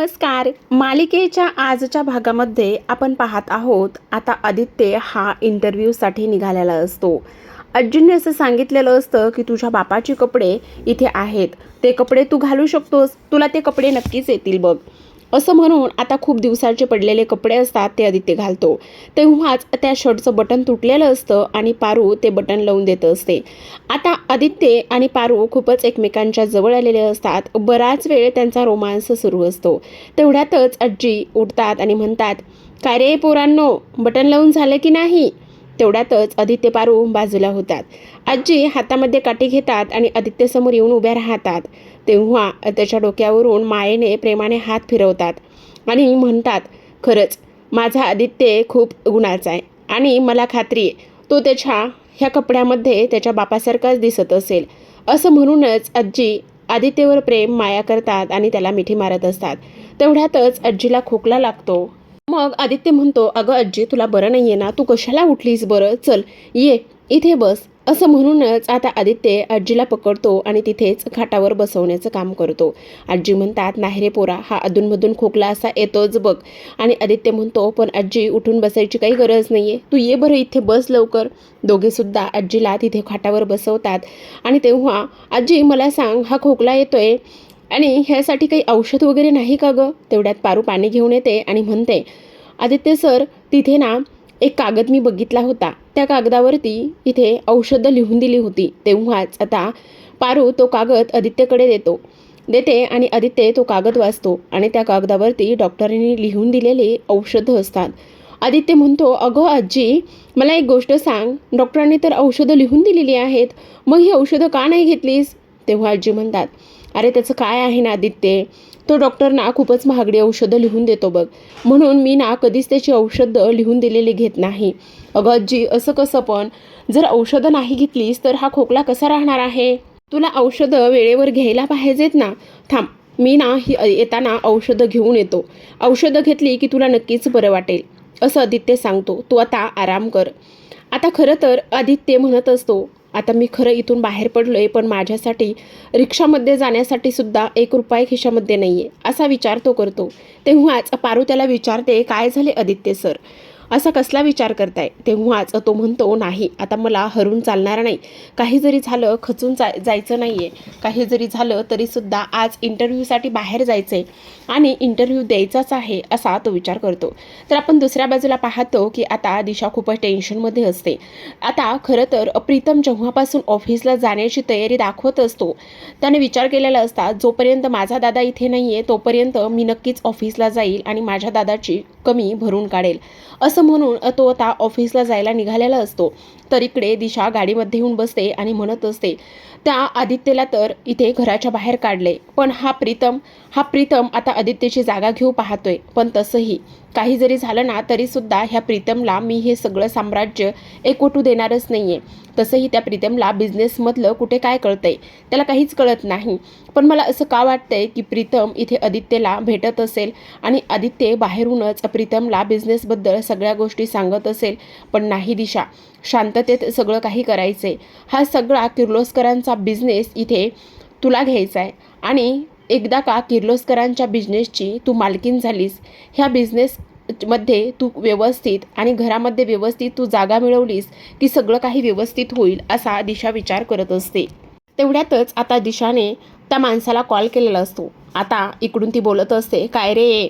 नमस्कार. मालिकेच्या आजच्या भागामध्ये आपण पाहत आहोत आता आदित्य हा इंटरव्ह्यूसाठी निघालेला असतो. अर्जुनने असं सांगितलेलं असतं की तुझ्या बापाचे कपडे इथे आहेत. ते कपडे तू घालू शकतोस. तुला ते कपडे नक्कीच येतील बघ. असं म्हणून आता खूप दिवसाचे पडलेले कपडे असतात ते आदित्य घालतो. तेव्हाच त्या शर्टचं बटन तुटलेलं असतं आणि पारू ते बटन लावून देत असते. आता आदित्य आणि पारू खूपच एकमेकांच्या जवळ आलेले असतात. बराच वेळ त्यांचा रोमांस सुरू असतो. तेवढ्यातच आजी उठतात आणि म्हणतात काय रे पोरांनो बटन लावून झालं की नाही? तेवढ्यातच आदित्य पारू बाजूला होतात. आजी हातामध्ये काठी घेतात आणि आदित्यसमोर येऊन उभ्या राहतात. तेव्हा त्याच्या डोक्यावरून मायेने प्रेमाने हात फिरवतात आणि म्हणतात खरंच माझा आदित्य खूप गुणाचा आहे आणि मला खात्री आहे तो त्याच्या ह्या कपड्यामध्ये त्याच्या बापासारखाच दिसत असेल. असं म्हणूनच आजी आदित्यवर प्रेम माया करतात आणि त्याला मिठी मारत असतात. तेवढ्यातच आजीला खोकला लागतो. मग आदित्य म्हणतो अगं आजी तुला बरं नाही आहे ना? तू कशाला उठलीस बरं? चल ये. इथे बस. असं म्हणूनच आता आदित्य आजीला पकडतो आणि तिथेच खाटावर बसवण्याचं काम करतो. आजी म्हणतात नाही रे पोरा हा अधूनमधून खोकला असा येतोच बघ. आणि आदित्य म्हणतो पण आजी उठून बसायची काही गरज नाही आहे तू ये बरं इथे बस लवकर. दोघेसुद्धा आजीला तिथे खाटावर बसवतात. आणि तेव्हा आजी मला सांग हा खोकला येतोय? आणि ह्यासाठी काही औषध वगैरे नाही का गं? तेवढ्यात पारू पाणी घेऊन येते आणि म्हणते आदित्य सर तिथे ना एक कागद मी बघितला होता. त्या कागदावरती इथे औषधं लिहून दिली होती. तेव्हाच आता पारू तो कागद आदित्यकडे देतो. देते आणि आदित्य तो कागद वाचतो आणि त्या कागदावरती डॉक्टरांनी लिहून दिलेले औषधं असतात. आदित्य म्हणतो अगं आजी मला एक गोष्ट सांग. डॉक्टरांनी तर औषधं लिहून दिलेली आहेत. मग ही औषधं का नाही घेतलीस? तेव्हा आजी म्हणतात अरे त्याचं काय आहे ना आदित्य? तो डॉक्टर ना खूपच महागडी औषधं लिहून देतो बघ. म्हणून मी ना कधीच त्याची औषधं लिहून दिलेली घेत नाही. अगं आजी असं कसं पण? जर औषधं नाही घेतलीस तर हा खोकला कसा राहणार आहे? तुला औषधं वेळेवर घ्यायला पाहिजेत ना? थांब मी ना ही येताना औषधं घेऊन येतो. औषधं घेतली की तुला नक्कीच बरं वाटेल असं आदित्य सांगतो. तू आता आराम कर. आता खरं तर आदित्य म्हणत असतो आता मी खरं इथून बाहेर पडलो आहे पण माझ्यासाठी रिक्षामध्ये जाण्यासाठी सुद्धा एक रुपये खिशामध्ये नाही आहे असा विचार तो करतो. तेव्हाच पारू त्याला विचारते काय झाले आदित्य सर? असा कसला विचार करताय? तेव्हाच तो म्हणतो नाही आता मला हरून चालणार नाही. काही जरी झालं खचून जा जायचं नाही आहे काही जरी झालं तरीसुद्धा आज इंटरव्ह्यूसाठी बाहेर जायचं आहे आणि इंटरव्ह्यू द्यायचाच आहे असा तो विचार करतो. तर आपण दुसऱ्या बाजूला पाहतो की आता दिशा खूपच टेन्शनमध्ये असते. आता खरं तर प्रीतम जेव्हापासून ऑफिसला जाण्याची तयारी दाखवत असतो त्याने विचार केलेला असता जोपर्यंत माझा दादा इथे नाही आहे तोपर्यंत मी नक्कीच ऑफिसला जाईल आणि माझ्या दादाची कमी भरून काढेल. असं म्हणून तो आता ऑफिसला जायला निघालेला असतो. तर इकडे दिशा गाडीमध्ये येऊन बसते आणि म्हणत असते त्या आदित्यला तर इथे घराच्या बाहेर काढले. पण हा प्रीतम हा प्रीतम आता आदित्यची जागा घेऊ पाहतोय. पण तसंही काही जरी झालं ना तरीसुद्धा ह्या प्रीतमला मी हे सगळं साम्राज्य एकवटू देणारच नाही आहे तसंही त्या प्रीतमला बिझनेसमधलं कुठे काय कळतंय? त्याला काहीच कळत नाही. पण मला असं का वाटतंय की प्रीतम इथे आदित्यला भेटत असेल आणि आदित्य बाहेरूनच प्रीतमला बिझनेसबद्दल सगळ्या गोष्टी सांगत असेल पण नाही दिशा. शांततेत सगळं काही करायचं आहे हा सगळा किर्लोस्करांचा बिझनेस इथे तुला घ्यायचा आहे आणि एकदा का किर्लोस्करांच्या बिझनेसची तू मालकीन झालीस ह्या बिझनेस मध्ये तू व्यवस्थित आणि घरामध्ये व्यवस्थित तू जागा मिळवलीस की सगळं काही व्यवस्थित होईल असा दिशा विचार करत असते. तेवढ्यातच आता दिशाने त्या माणसाला कॉल केलेला असतो. आता इकडून ती बोलत असते काय रे?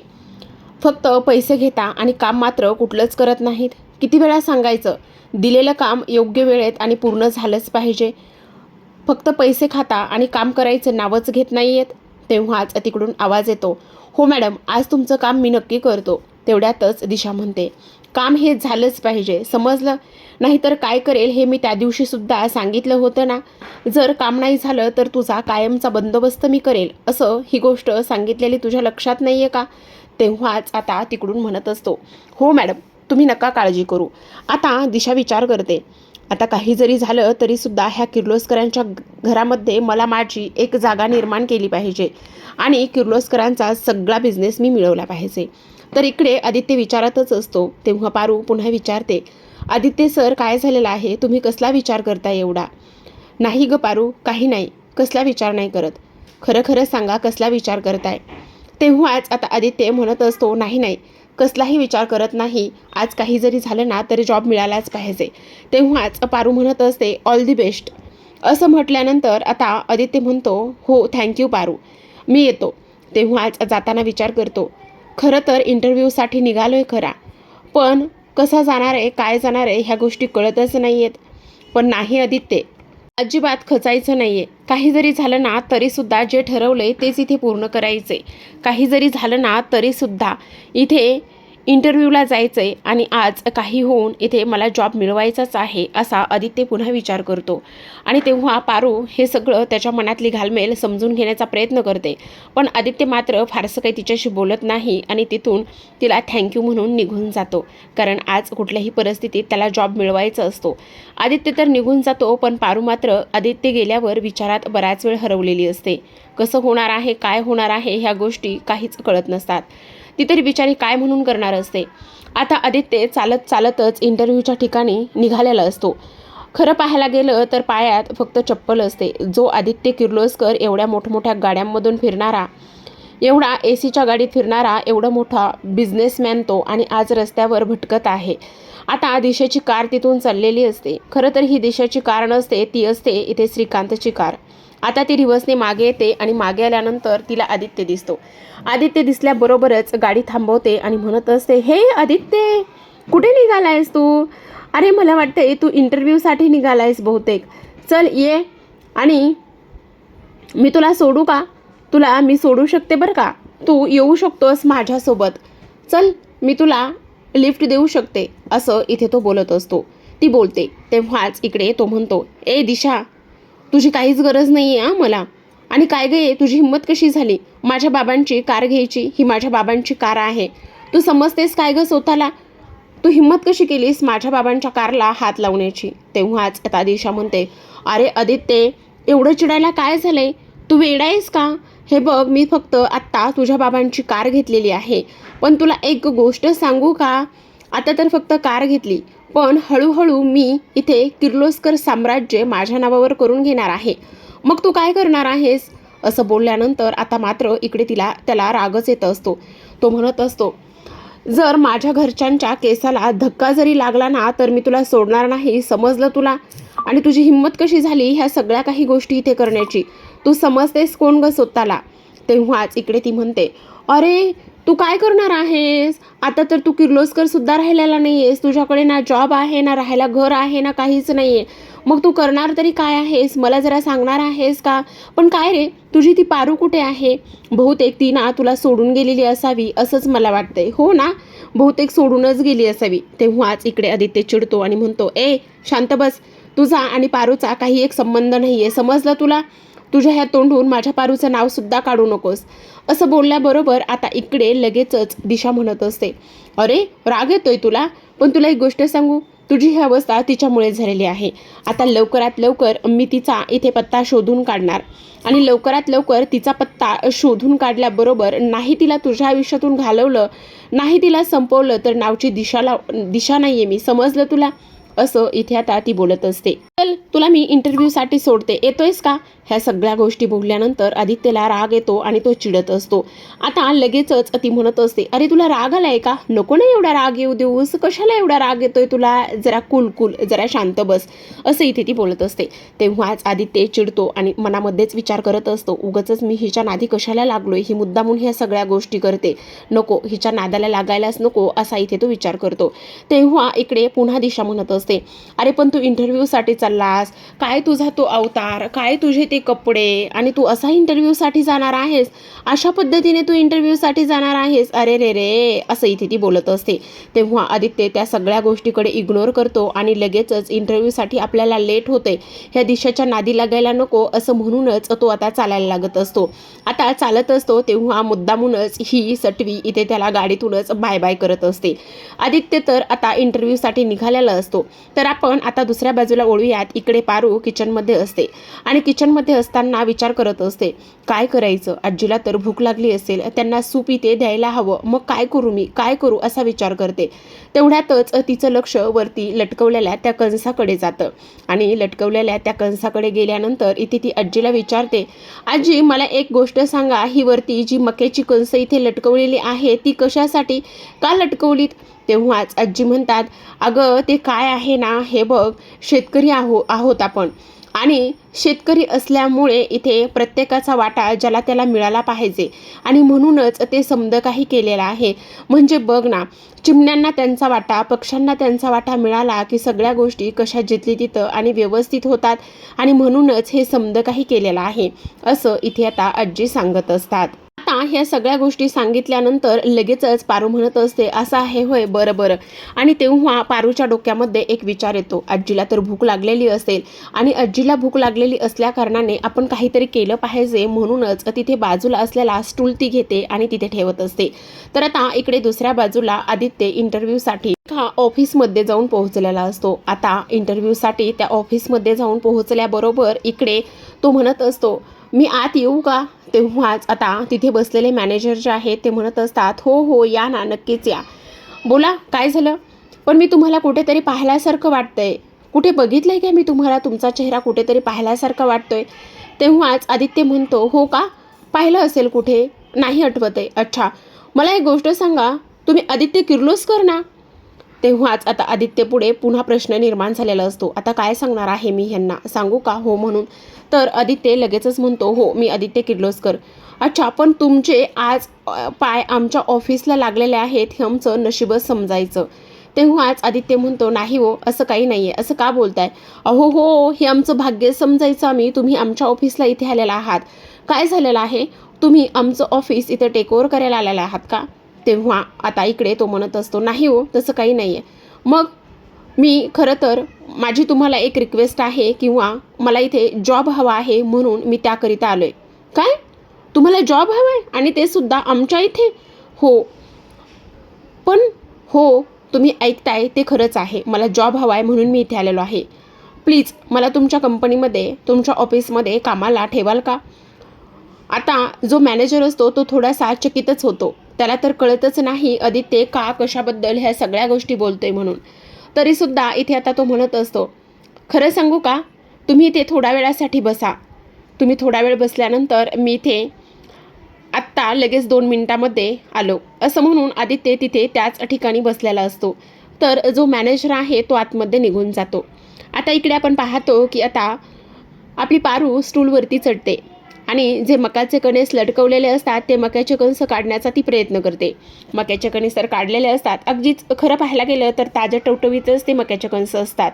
फक्त पैसे घेता आणि काम मात्र कुठलंच करत नाहीत? किती वेळा सांगायचं? दिलेलं काम योग्य वेळेत आणि पूर्ण झालंच पाहिजे. फक्त पैसे खाता आणि काम करायचं नावच घेत नाही आहेत तेव्हाच तिकडून आवाज येतो. हो मॅडम आज तुमचं काम मी नक्की करतो तेवढ्यातच दिशा म्हणते. काम हे झालंच पाहिजे. समजलं? नाहीतर काय करेल हे मी त्या दिवशीसुद्धा सांगितलं होतं ना. जर काम नाही झालं तर तुझा कायमचा बंदोबस्त मी करेल. असं ही गोष्ट सांगितलेली तुझ्या लक्षात नाही आहे का? तेव्हाच आता तिकडून म्हणत असतो. हो मॅडम तुम्ही नका काळजी करू. आता दिशा विचार करते. आता काही जरी झालं तरीसुद्धा ह्या किर्लोस्करांच्या घरामध्ये मला माझी एक जागा निर्माण केली पाहिजे. आणि किर्लोस्करांचा सगळा बिझनेस मी मिळवला पाहिजे. तर इकडे आदित्य विचारातच असतो. तेव्हा पारू पुन्हा विचारते आदित्य सर काय झालेलं आहे? तुम्ही कसला विचार करताय एवढा? नाही ग पारू काही नाही. कसला विचार नाही करत. खरं खरं सांगा कसला विचार करताय? तेव्हाच आता आदित्य म्हणत असतो नाही नाही. कसलाही विचार करत नाही. आज काही जरी झालं ना तरी जॉब मिळालाच पाहिजे. तेव्हाच पारू म्हणत असते ऑल दी बेस्ट असं म्हटल्यानंतर आता आदित्य म्हणतो हो थँक्यू पारू. मी येतो. तेव्हाच जाताना विचार करतो खरं तर इंटरव्ह्यूसाठी निघालो आहे खरा. पण कसा जाणार आहे काय जाणार आहे ह्या गोष्टी कळतच नाही आहेत पण नाही आदित्य. अजिबात खचायचं नाही आहे काही जरी झालं ना तरीसुद्धा जे ठरवलं आहे तेच इथे पूर्ण करायचे काही जरी झालं ना तरीसुद्धा इथे इंटरव्ह्यूला जायचं आहे आणि आज काही होऊन इथे मला जॉब मिळवायचाच आहे असा आदित्य पुन्हा विचार करतो. आणि तेव्हा पारू हे सगळं त्याच्या मनातली घालमेल समजून घेण्याचा प्रयत्न करते. पण आदित्य मात्र फारसं काही तिच्याशी बोलत नाही आणि तिथून तिला थँक्यू म्हणून निघून जातो. कारण आज कुठल्याही परिस्थितीत त्याला जॉब मिळवायचा असतो. आदित्य तर निघून जातो पण पारू मात्र आदित्य गेल्यावर विचारात बराच वेळ हरवलेली असते. कसं होणार आहे काय होणार आहे ह्या गोष्टी काहीच कळत नसतात. ती तरी बिचारी काय म्हणून करणार असते? आता आदित्य चालत चालतच इंटरव्ह्यूच्या ठिकाणी निघालेला असतो. खरं पाहायला गेलं तर पायात फक्त चप्पल असते. जो आदित्य किर्लोस्कर एवढ्या मोठमोठ्या गाड्यांमधून फिरणारा एवढा ए सीच्या गाडीत फिरणारा एवढा मोठा बिझनेसमॅन तो आणि आज रस्त्यावर भटकत आहे. आता दिशेची कार तिथून चाललेली असते. खरं तर ही दिशेची कार नसते ती असते इथे श्रीकांतची कार. आता ती रिवर्सने मागे येते आणि मागे आल्यानंतर तिला आदित्य दिसतो. आदित्य दिसल्याबरोबरच गाडी थांबवते आणि म्हणत असते हे आदित्य कुठे निघालायस तू? अरे मला वाटतंय तू इंटरव्ह्यूसाठी निघालायस बहुतेक. चल ये आणि मी तुला सोडू का? तुला मी सोडू शकते बरं का? तू येऊ शकतोस माझ्यासोबत. चल मी तुला लिफ्ट देऊ शकते असं इथे तो बोलत असतो. ती बोलते. तेव्हाच इकडे तो म्हणतो ए दिशा तुझी काहीच गरज नाही आहे मला. आणि काय गे तुझी हिंमत कशी झाली? माझ्या बाबांची कार घ्यायची ही माझ्या बाबांची कार आहे. तू समजतेस काय गं स्वतःला? तू हिंमत कशी केलीस माझ्या बाबांच्या कारला हात लावण्याची? तेव्हाच आता दिशा म्हणते अरे आदित्य एवढं चिडायला काय झालंय? तू वेडा आहेस का? हे बघ मी फक्त आत्ता तुझ्या बाबांची कार घेतलेली आहे. पण तुला एक गोष्ट सांगू का? आता तर फक्त कार घेतली. पण हळूहळू मी इथे किर्लोस्कर साम्राज्य माझ्या नावावर करून घेणार आहे. मग तू काय करणार आहेस? असं बोलल्यानंतर आता मात्र इकडे तिला त्याला रागच येत असतो. तो म्हणत असतो जर माझ्या घरच्यांच्या केसाला धक्का जरी लागला ना तर मी तुला सोडणार नाही समजलं तुला? आणि तुझी हिंमत कशी झाली ह्या सगळ्या काही गोष्टी इथे करण्याची? तू समजतेस कोण ग स्वतःला? तेव्हाच इकडे ती म्हणते अरे तू काय करणार आहेस? आता तर तू किर्लोस्कर सुद्धा राहिलेला नाही आहेस तुझ्याकडे ना जॉब आहे ना राहायला घर आहे ना काहीच नाही आहे मग तू करणार तरी काय आहेस? मला जरा सांगणार आहेस का? पण काय रे? तुझी ती पारू कुठे आहे? बहुतेक ती ना तुला सोडून गेलेली असावी असंच मला वाटतंय. हो ना? बहुतेक सोडूनच गेली असावी. तेव्हाच इकडे आदित्य चिडतो आणि म्हणतो ए शांत बस. तुझा आणि पारूचा काही एक संबंध नाही आहे समजलं तुला? तुझ्या ह्या तोंडून माझ्या पारूचं नावसुद्धा काढू नकोस. असं बोलल्याबरोबर आता इकडे लगेचच दिशा म्हणत असते. अरे राग येतोय तुला? पण तुला एक गोष्ट सांगू? तुझी ही अवस्था तिच्यामुळे झालेली आहे. आता लवकरात लवकर मी तिचा इथे पत्ता शोधून काढणार. आणि लवकरात लवकर तिचा पत्ता शोधून काढल्याबरोबर नाही तिला तुझ्या आयुष्यातून घालवलं नाही तिला संपवलं तर नावची दिशाला दिशा नाही आहे मी. समजलं तुला? असं इथे आता ती बोलत असते. तुला मी इंटरव्ह्यूसाठी सोडते. येतोयस का? ह्या सगळ्या गोष्टी बोलल्यानंतर आदित्यला राग येतो आणि तो चिडत असतो. आता लगेचच ती म्हणत असते अरे तुला राग आलाय का? नको ना एवढा राग येऊ देऊस. कशाला एवढा राग येतोय तुला? जरा कुल कुल जरा शांत बस. असं इथे ती बोलत असते. तेव्हाच आदित्य चिडतो आणि मनामध्येच विचार करत असतो उगच मी हिच्या नादी कशाला लागलोय? ही मुद्दामून ह्या सगळ्या गोष्टी करते. नको हिच्या नादाला लागायलाच नको असा इथे तो विचार करतो. तेव्हा इकडे पुन्हा दिशा म्हणत असते अरे पण तू इंटरव्ह्यूसाठी चाललास? काय तुझा तो अवतार? काय तुझे ते कपडे? आणि तू असा इंटरव्ह्यूसाठी जाणार आहेस? अशा पद्धतीने तू इंटरव्ह्यूसाठी जाणार आहेस? अरे रे रे असं इथे ती बोलत असते. तेव्हा आदित्य त्या सगळ्या गोष्टीकडे इग्नोर करतो आणि लगेचच इंटरव्ह्यूसाठी आपल्याला लेट होते ह्या दिशाच्या नादी लागायला नको असं म्हणूनच तो आता चालायला लागत असतो. आता चालत असतो तेव्हा मुद्दामूनच ही सटवी इथे त्याला गाडीतूनच बाय बाय करत असते. आदित्य तर आता इंटरव्ह्यूसाठी निघालेला असतो. तर आपण आता दुसऱ्या बाजूला ओळूया तेवढ्यात इकडे पारू किचनमध्ये असते. आणि किचनमध्ये असताना विचार करत असते काय करायचं? आजीला तर भूक लागली असेल त्यांना सूप इथे द्यायला हवं. मग काय करू मी? काय करू? असा विचार करते. तेवढ्यातच तिचं लक्ष वरती लटकवलेल्या त्या कंसाकडे जातं. आणि लटकवलेल्या त्या कंसाकडे गेल्यानंतर इथे ती आजीला विचारते आजी मला एक गोष्ट सांगा. ही वरती जी मक्याची कंस इथे लटकवलेली आहे ती कशासाठी? का लटकवलीत? तेव्हाच आजी म्हणतात अगं ते काय आहे ना हे बघ शेतकरी आहो आहोत आपण. आणि शेतकरी असल्यामुळे इथे प्रत्येकाचा वाटा ज्याला त्याला मिळाला पाहिजे. आणि म्हणूनच ते समद काही केलेलं आहे. म्हणजे बघ ना चिमण्यांना त्यांचा वाटा पक्ष्यांना त्यांचा वाटा मिळाला की सगळ्या गोष्टी कशा जिथली तिथं आणि व्यवस्थित होतात. आणि म्हणूनच हे समद काही केलेलं आहे. असं इथे आता आजी सांगत असतात. आता ह्या सगळ्या गोष्टी सांगितल्यानंतर लगेचच पारू म्हणत असते असं आहे होय बरं बरं. आणि तेव्हा पारूच्या डोक्यामध्ये एक विचार येतो आजीला तर भूक लागलेली असेल. आणि आजीला भूक लागलेली असल्या कारणाने आपण काहीतरी केलं पाहिजे म्हणूनच तिथे बाजूला असलेला स्टूल ती घेते आणि तिथे ठेवत असते. तर आता इकडे दुसऱ्या बाजूला आदित्य इंटरव्ह्यूसाठी हा ऑफिसमध्ये जाऊन पोहोचलेला असतो. आता इंटरव्ह्यूसाठी त्या ऑफिसमध्ये जाऊन पोहोचल्याबरोबर इकडे तो म्हणत असतो मी आत येऊ का? तेव्हाच आता तिथे बसलेले मॅनेजर जे आहेत ते म्हणत असतात हो हो या ना नक्कीच या. बोला काय झालं? पण मी तुम्हाला कुठेतरी पाहिल्यासारखं वाटतंय. कुठे बघितलंय का मी तुम्हाला? तुमचा चेहरा कुठेतरी पाहिल्यासारखं वाटतोय. तेव्हाच आदित्य म्हणतो हो का? पाहिलं असेल कुठे? नाही आठवत आहे. अच्छा मला एक गोष्ट सांगा. तुम्ही आदित्य किर्लोस्कर ना? तेव्हाच आता आदित्य पुढे पुन्हा प्रश्न निर्माण झालेला असतो. आता काय सांगणार आहे मी ह्यांना? सांगू का? हो म्हणून. तर आदित्य लगेचच म्हणतो हो मी आदित्य किर्लोस्कर. अच्छा पण तुमचे आज पाय आमच्या ऑफिसला लागलेले आहेत हे आमचं नशीबच समजायचं. तेव्हाच आदित्य म्हणतो नाही हो असं काही नाही आहे असं का बोलताय? अहो हो हे आमचं भाग्य समजायचं आम्ही. तुम्ही आमच्या ऑफिसला इथे आलेला आहात. काय झालेलं आहे? तुम्ही आमचं ऑफिस इथं टेकओव्हर करायला आलेला आहात का? तेव्हा आता इकडे तो म्हणत असतो नाही हो तसं काही नाही आहे मग मी खरं तर माझी तुम्हाला एक रिक्वेस्ट आहे किंवा मला इथे जॉब हवा आहे म्हणून मी त्याकरिता आलो आहे काय? तुम्हाला जॉब हवा आहे आणि ते सुद्धा आमच्या इथे? हो. पण हो तुम्ही ऐकताय ते खरंच आहे. मला जॉब हवा आहे म्हणून मी इथे आलेलो आहे. प्लीज मला तुमच्या कंपनीमध्ये तुमच्या ऑफिसमध्ये कामाला ठेवाल का? आता जो मॅनेजर असतो तो थोडासा चकितच होतो. त्याला तर कळतच नाही आदित्य का कशाबद्दल ह्या सगळ्या गोष्टी बोलतोय म्हणून. तरीसुद्धा इथे आता तो म्हणत असतो खरं सांगू का? तुम्ही इथे थोड्या वेळासाठी बसा. तुम्ही थोडा वेळ बसल्यानंतर मी इथे आत्ता लगेच दोन मिनिटामध्ये आलो. असं म्हणून आदित्य तिथे त्याच ठिकाणी बसलेला असतो. तर जो मॅनेजर आहे तो आतमध्ये निघून जातो. आता इकडे आपण पाहतो की आता आपली पारू स्टूलवरती चढते. आणि जे मकाचे कणेस लटकवलेले असतात ते मक्याचे कणस काढण्याचा ती प्रयत्न करते. मक्याचे कणेस तर काढलेले असतात. अगदीच खरं पाहायला गेलं तर ताज्या टवटवीतच ते मक्याचे कणस असतात.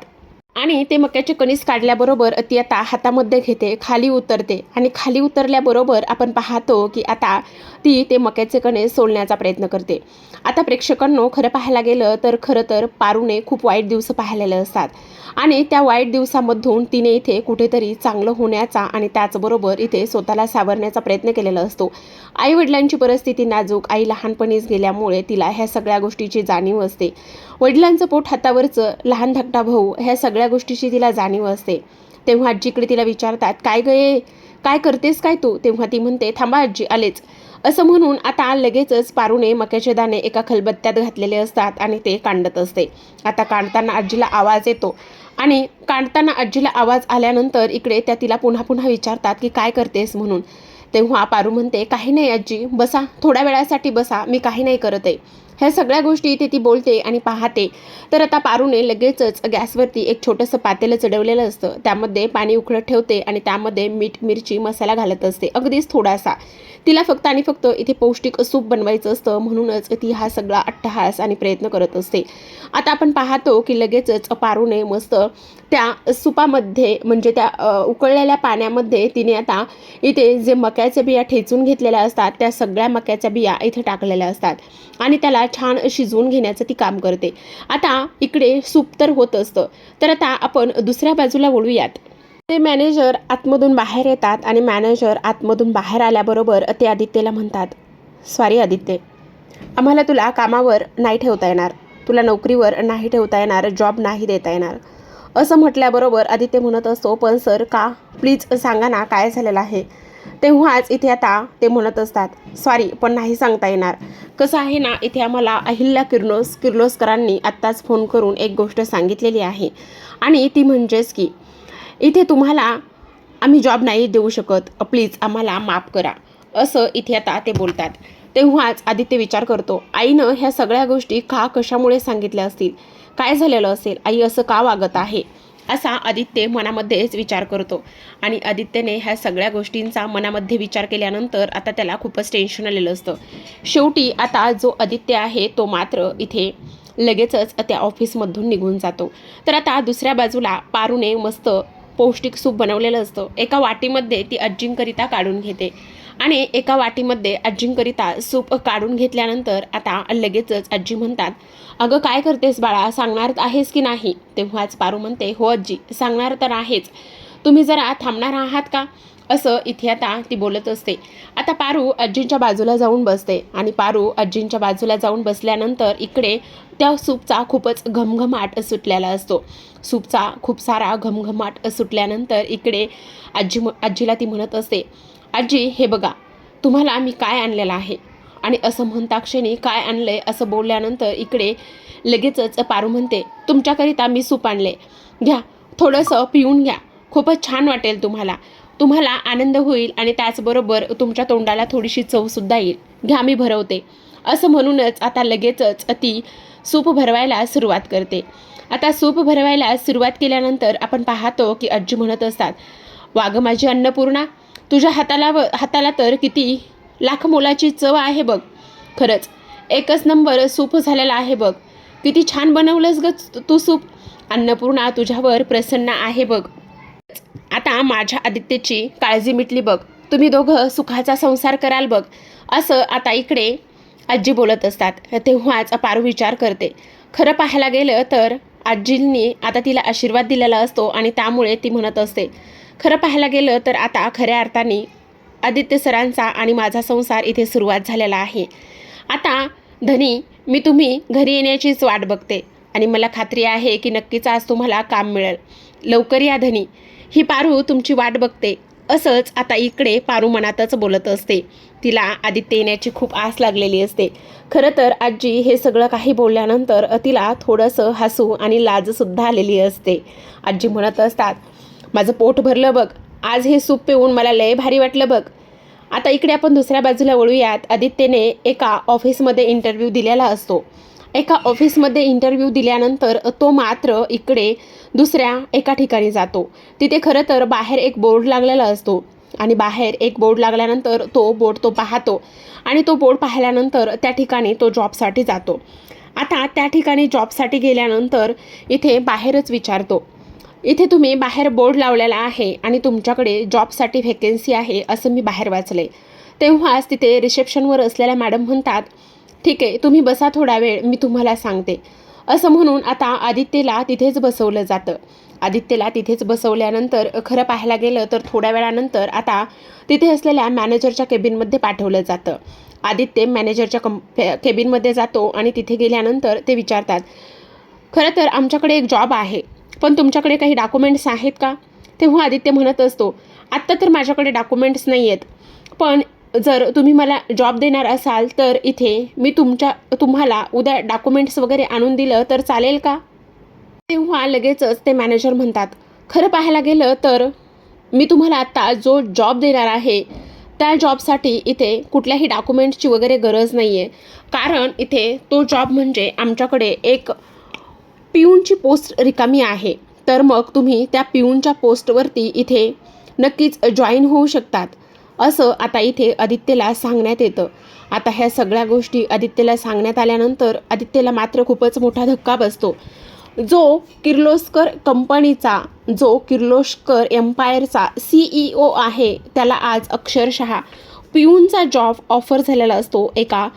आणि ते मक्याचे कणीस काढल्याबरोबर ती आता हातामध्ये घेते खाली उतरते. आणि खाली उतरल्याबरोबर आपण पाहतो की आता ती ते मक्याचे कणीस सोलण्याचा प्रयत्न करते. आता प्रेक्षकांनो खरं पाहायला गेलं तर खरं तर पारूने खूप वाईट दिवस पाहिलेले असतात. आणि त्या वाईट दिवसामधून तिने इथे कुठेतरी चांगलं होण्याचा आणि त्याचबरोबर इथे स्वतःला सावरण्याचा प्रयत्न केलेला असतो. आईवडिलांची परिस्थिती नाजूक आई लहानपणीच गेल्यामुळे तिला ह्या सगळ्या गोष्टीची जाणीव असते. वडिलांचं पोट हातावरचं लहान धाकटा भाऊ ह्या सगळ्या सगळ्या गोष्टीची तिला जाणीव असते. तेव्हा आजीकडे तिला विचारतात काय गये काय करतेस काय तू? तेव्हा ती म्हणते थांबा आजी आलेच. असं म्हणून आता लगेचच पारूने मक्याचे दाणे एका खलबत्त्यात घातलेले असतात आणि ते कांडत असते. आता कांडताना आजीला आवाज येतो आणि कांडताना आजीला आवाज आल्यानंतर इकडे त्या तिला पुन्हा पुन्हा विचारतात की काय करतेस? म्हणून. तेव्हा पारू म्हणते काही नाही आजी बसा थोड्या वेळासाठी बसा मी काही नाही करत आहे. ह्या सगळ्या गोष्टी इथे ती बोलते आणि पाहते. तर आता पारूने लगेचच गॅसवरती एक छोटंसं पातेलं चढवलेलं असतं. त्यामध्ये पाणी उकळत ठेवते आणि त्यामध्ये मीठ मिरची मसाला घालत असते. अगदीच थोडासा. तिला फक्त आणि फक्त इथे पौष्टिक सूप बनवायचं असतं. म्हणूनच ती हा सगळा अट्टहास आणि प्रयत्न करत असते. आता आपण पाहतो की लगेचच पारूने मस्त त्या सुपामध्ये म्हणजे त्या उकळलेल्या पाण्यामध्ये तिने आता इथे जे मक्याच्या बिया ठेचून घेतलेल्या असतात त्या सगळ्या मक्याच्या बिया इथे टाकलेल्या असतात. आणि त्याला छान शिजवून घेण्याचं ती काम करते. आता इकडे सूप तर होत असतं. तर आता आपण दुसऱ्या बाजूला वळूयात. ते मॅनेजर आतमधून बाहेर येतात आणि मॅनेजर आतमधून बाहेर आल्याबरोबर ते आदित्यला म्हणतात सॉरी आदित्य. आम्हाला तुला कामावर नाही ठेवता येणार. तुला नोकरीवर नाही ठेवता येणार जॉब नाही देता येणार. असं म्हटल्याबरोबर आदित्य म्हणत असतो पण सर का? प्लीज सांगा ना काय झालेलं आहे? तेव्हाच इथे आता ते म्हणत असतात सॉरी पण नाही सांगता येणार. कसं आहे ना इथे आम्हाला अहिल्या किर्लोस किर्लोस्करांनी आत्ताच फोन करून एक गोष्ट सांगितलेली आहे. आणि ती म्हणजेच की इथे तुम्हाला आम्ही जॉब नाही देऊ शकत. प्लीज आम्हाला माफ करा. असं इथे आता ते बोलतात. तेव्हाच आदित्य विचार करतो आईनं ह्या सगळ्या गोष्टी का कशामुळे सांगितल्या असतील? काय झालेलं असेल? आई असं का वागत आहे? असा आदित्य मनामध्येच विचार करतो. आणि आदित्यने ह्या सगळ्या गोष्टींचा मनामध्ये विचार केल्यानंतर आता त्याला खूपच टेन्शन आलेलं असतं. शेवटी आता जो आदित्य आहे तो मात्र इथे लगेचच त्या ऑफिसमधून निघून जातो. तर आता दुसऱ्या बाजूला पारूने मस्त पौष्टिक सूप बनवलेलं असतं. एका वाटीमध्ये ती आजींकरिता काढून घेते. आणि एका वाटीमध्ये आजींकरिता सूप काढून घेतल्यानंतर आता लगेचच आजी म्हणतात अगं काय करतेस बाळा सांगणार आहेस की नाही? तेव्हाच पारू म्हणते हो आजी सांगणार तर आहेच. तुम्ही जरा थांबणार आहात का? असं इथे आता ती बोलत असते. आता पारू आजींच्या बाजूला जाऊन बसते आणि पारू आजींच्या बाजूला जाऊन बसल्यानंतर इकडे त्या सूपचा खूपच घमघमाट सुटलेला असतो. सूपचा खूप सारा घमघमाट सुटल्यानंतर इकडे आजी आजीला ती म्हणत असते आजी हे बघा तुम्हाला मी काय आणलेलं आहे? आणि असं म्हणता क्षणी काय आहे असं बोलल्यानंतर इकडे लगेचच पारू म्हणते तुमच्याकरिता मी सूप आणले. घ्या थोडंसं पिऊन घ्या. खूपच छान वाटेल तुम्हाला. तुम्हाला आनंद होईल आणि त्याचबरोबर तुमच्या तोंडाला थोडीशी चवसुद्धा येईल. घ्या मी भरवते. असं म्हणूनच आता लगेचच ती सूप भरवायला सुरुवात करते. आता सूप भरवायला सुरुवात केल्यानंतर आपण पाहतो की आजी म्हणत असतात वाघ माझी अन्नपूर्णा तुझ्या हाताला व हाताला तर किती? लाख मोलाची चव आहे बघ. खरंच एकच नंबर सूप झालेला आहे बघ. किती छान बनवलंस ग तू सूप. अन्नपूर्णा तुझ्यावर प्रसन्न आहे बघ. आता माझ्या आदित्यची काळजी मिटली बघ. तुम्ही दोघं सुखाचा संसार कराल बघ. असं आता इकडे आजी बोलत असतात. तेव्हाच पारू विचार करते. खरं पाहायला गेलं तर आजींनी आता तिला आशीर्वाद दिलेला असतो आणि त्यामुळे ती म्हणत असते खरं पाहायला गेलं तर आता खऱ्या अर्थाने आदित्य सरांचा आणि माझा संसार इथे सुरुवात झालेला आहे. आता धनी मी तुम्ही घरी येण्याचीच वाट बघते आणि मला खात्री आहे की नक्कीच आज तुम्हाला काम मिळेल. लवकर या धनी. ही पारू तुमची वाट बघते. असंच आता इकडे पारू मनातच बोलत असते. तिला आदित्य येण्याची खूप आस लागलेली असते. खरं तर आजी हे सगळं काही बोलल्यानंतर तिला थोडंसं हसू आणि लाजसुद्धा आलेली असते. आजी म्हणत असतात माझं पोट भरलं बघ. आज हे सूप पिऊन मला लय भारी वाटलं बघ. आता इकडे आपण दुसऱ्या बाजूला वळूयात. आदित्यने एका ऑफिसमध्ये इंटरव्ह्यू दिलेला असतो. एका ऑफिसमध्ये इंटरव्ह्यू दिल्यानंतर तो मात्र इकडे दुसऱ्या एका ठिकाणी जातो. तिथे खरं तर बाहेर एक बोर्ड लागलेला असतो. आणि बाहेर एक बोर्ड लागल्यानंतर तो बोर्ड तो पाहतो. आणि तो बोर्ड पाहिल्यानंतर त्या ठिकाणी तो जॉबसाठी जातो. आता त्या ठिकाणी जॉबसाठी गेल्यानंतर इथे बाहेरच विचारतो. इथे तुम्ही बाहेर बोर्ड लावलेला आहे आणि तुमच्याकडे जॉबसाठी व्हेकन्सी आहे असं मी बाहेर वाचले. तेव्हाच तिथे रिसेप्शनवर असलेल्या मॅडम म्हणतात ठीक आहे तुम्ही बसा थोडा वेळ मी तुम्हाला सांगते. असं म्हणून आता आदित्यला तिथेच बसवलं जातं. आदित्यला तिथेच बसवल्यानंतर खरं पाहायला गेलं तर थोड्या वेळानंतर आता तिथे असलेल्या मॅनेजरच्या केबिनमध्ये पाठवलं जातं. आदित्य मॅनेजरच्या कं केबिनमध्ये जातो आणि तिथे गेल्यानंतर ते विचारतात खरं तर आमच्याकडे एक जॉब आहे पण तुमच्याकडे काही डॉक्युमेंट्स आहेत का? तेव्हा आदित्य म्हणत असतो आत्ता तर माझ्याकडे डॉक्युमेंट्स नाही आहेत पण जर तुम्ही मला जॉब देणार असाल तर इथे मी तुमच्या तुम्हाला उद्या डॉक्युमेंट्स वगैरे आणून दिलं तर चालेल का? तेव्हा लगेचच ते मॅनेजर म्हणतात खरं पाहायला गेलं तर मी तुम्हाला आत्ता जो जॉब देणार आहे त्या जॉबसाठी इथे कुठल्याही डॉक्युमेंट्सची वगैरे गरज नाही आहे कारण इथे तो जॉब म्हणजे आमच्याकडे एक पिऊनची पोस्ट रिकामी आहे. तर मग तुम्ही त्या पिऊनच्या पोस्टवरती इथे नक्कीच जॉईन होऊ शकतात. असं आता इथे आदित्यला सांगण्यात येतं. आता ह्या सगळ्या गोष्टी आदित्यला सांगण्यात आल्यानंतर आदित्यला मात्र खूपच मोठा धक्का बसतो. जो किर्लोस्कर कंपनीचा जो किर्लोस्कर एम्पायरचा सी ई ओ आहे त्याला आज अक्षरशः पिऊनचा जॉब ऑफर झालेला असतो एका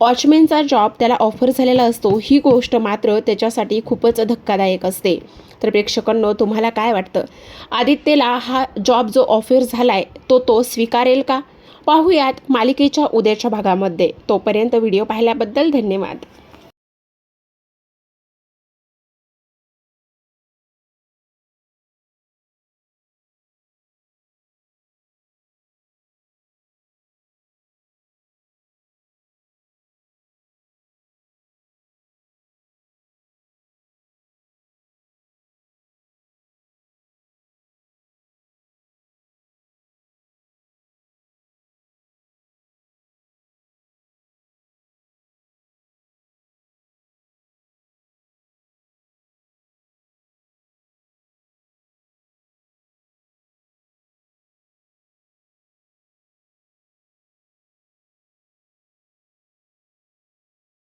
वॉचमॅनचा जॉब त्याला ऑफर झालेला असतो ही गोष्ट मात्र त्याच्यासाठी खूपच धक्कादायक असते. तर प्रेक्षकांनो तुम्हाला काय वाटतं? आदित्यला हा जॉब जो ऑफर झाला आहे तो तो स्वीकारेल का? पाहूयात मालिकेच्या उद्याच्या भागामध्ये. तोपर्यंत व्हिडिओ पाहिल्याबद्दल धन्यवाद.